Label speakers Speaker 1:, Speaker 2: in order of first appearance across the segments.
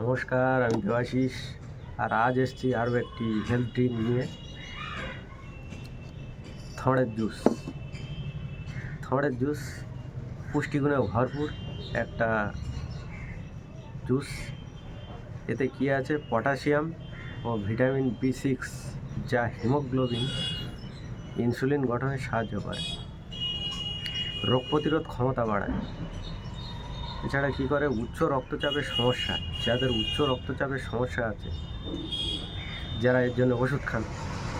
Speaker 1: নমস্কার, আমি দেবাশিস আর আজ এসেছি আরও একটি হেলথ ড্রিঙ্ক নিয়ে। থড়ের জুস। থড়ের জুস পুষ্টিগুণে ভরপুর একটা জুস। এতে কী আছে? পটাশিয়াম ও ভিটামিন বি সিক্স যা হিমোগ্লোবিন, ইনসুলিন গঠনে সাহায্য করে। রোগ প্রতিরোধ ক্ষমতা বাড়ায়। এছাড়া কী করে? উচ্চ রক্তচাপের সমস্যা, যাদের উচ্চ রক্তচাপের সমস্যা আছে, যারা এর জন্য ওষুধ খান,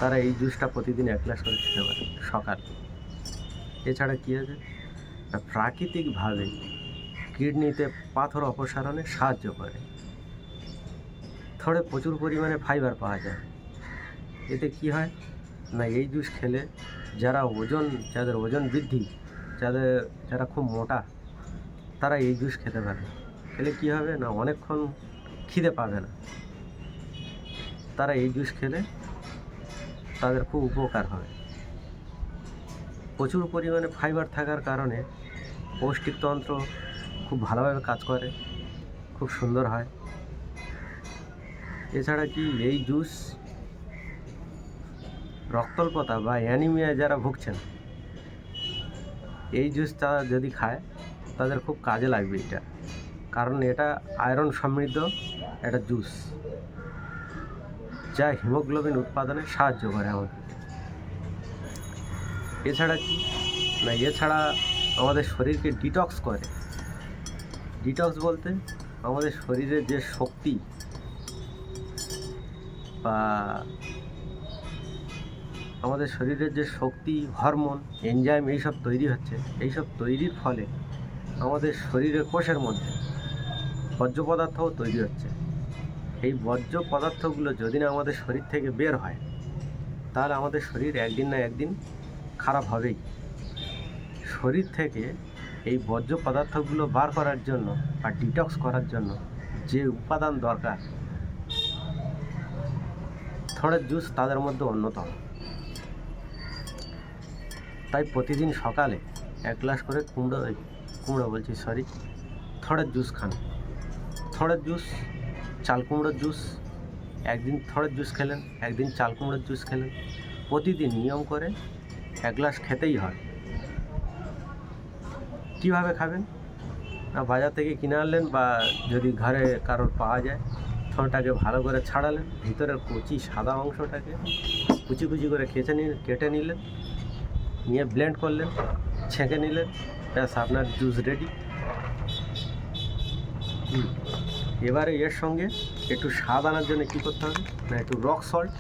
Speaker 1: তারা এই জুসটা প্রতিদিন এক গ্লাস করে খেতে পারে সকাল। এছাড়া কী আছে প্রাকৃতিকভাবে কিডনিতে পাথর অপসারণে সাহায্য করে। থোড়ে প্রচুর পরিমাণে ফাইবার পাওয়া যায়। এতে কি হয়? না, এই জুস খেলে যারা ওজন, যাদের ওজন বৃদ্ধি, যাদের, যারা খুব মোটা তারা এই জুস খেতে পারে। খেলে কী হবে না, অনেকক্ষণ খিদে পাবে না। তারা এই জুস খেলে তাদের খুব উপকার হবে। প্রচুর পরিমাণে ফাইবার থাকার কারণে পৌষ্টিকতন্ত্র খুব ভালোভাবে কাজ করে, খুব সুন্দর হয়। এছাড়া কি এই জুস রক্তল্পতা বা অ্যানিমিয়া যারা ভুগছেন, এই জুস তারা যদি খায় তাদের খুব কাজে লাগবে এটা। কারণ এটা আয়রন সমৃদ্ধ একটা জুস। যা হিমোগ্লোবিন উৎপাদনে সাহায্য করে আমাদের। এছাড়া কি? না, এছাড়া আমাদের শরীরকে ডিটক্স করে। ডিটক্স বলতে আমাদের শরীরের যে শক্তি বা আমাদের শরীরের যে শক্তি, হরমোন, এনজাইম এইসব তৈরি হচ্ছে। এইসব তৈরির ফলে আমাদের শরীরের কোষের মধ্যে বর্জ্য পদার্থও তৈরি হচ্ছে। এই বর্জ্য পদার্থগুলো যদি না আমাদের শরীর থেকে বের হয়, তাহলে আমাদের শরীর একদিন না একদিন খারাপ হবেই। শরীর থেকে এই বর্জ্য পদার্থগুলো বার করার জন্য বা ডিটক্স করার জন্য যে উপাদান দরকার থোড়ের জুস তাদের মধ্যে অন্যতম। তাই প্রতিদিন সকালে এক গ্লাস করে কুমড়ো কুমড়ো বলছি সরি থড়ের জুস খান। থড়ের জুস চাল কুমড়োর জুস একদিন থড়ের জুস খেলেন, একদিন চাল কুমড়োর জুস খেলেন। প্রতিদিন নিয়ম করে এক গ্লাস খেতেই হয়। কীভাবে খাবেন? না বাজার থেকে কিনে আনলেন বা যদি ঘরে কারোর পাওয়া যায় থোঁটাকে ভালো করে ছাড়ালেন, ভিতরের কচি সাদা অংশটাকে কুচি কুচি করে কেটে নিয়ে কেটে নিলেন, নিয়ে ব্লেন্ড করলেন। ছেঁকে নিলেন। ব্যাস, আপনার জুস রেডি এবারে এর সঙ্গে একটু স্বাদ আনার জন্য কী করতে হবে? না, একটু রক সল্ট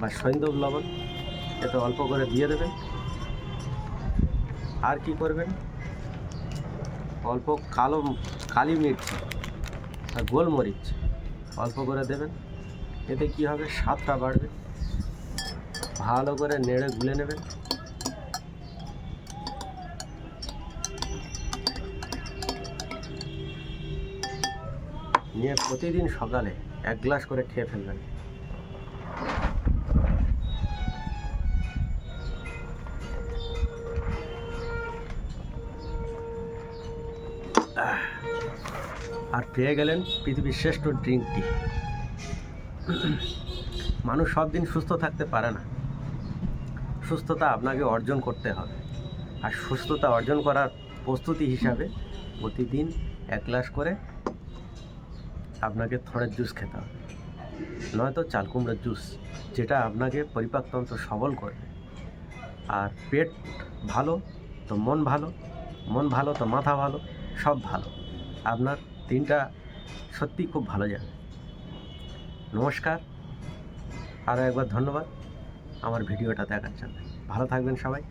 Speaker 1: বা সৈন্দব লবণ, এতে অল্প করে দিয়ে দেবেন। আর কি করবেন? অল্প কালো কালি মির্চ আর গোলমরিচ অল্প করে দেবেন। এতে কি হবে? স্বাদটা বাড়বে। ভালো করে নেড়ে গুলে নেবেন। নিয়ে প্রতিদিন সকালে এক গ্লাস করে খেয়ে ফেলবেন। আর পেয়ে গেলেন পৃথিবীর শ্রেষ্ঠ ড্রিঙ্কটি মানুষ সব দিন সুস্থ থাকতে পারে না। সুস্থতা আপনাকে অর্জন করতে হবে। আর সুস্থতা অর্জন করার প্রস্তুতি হিসাবে প্রতিদিন এক গ্লাস করে আপনাকে থড়ের জুস খেতে হবে। নয়তো চাল কুমড়োর জুস, যেটা আপনাকে পরিপাকতন্ত্র সবল করবে। আর পেট ভালো, তো মন ভালো মন ভালো, তো মাথা ভালো, সব ভালো। আপনার দিনটা সত্যি খুব ভালো যাবে। নমস্কার, আরও একবার ধন্যবাদ। আমার ভিডিওটা দেখার জন্য। ভালো থাকবেন সবাই।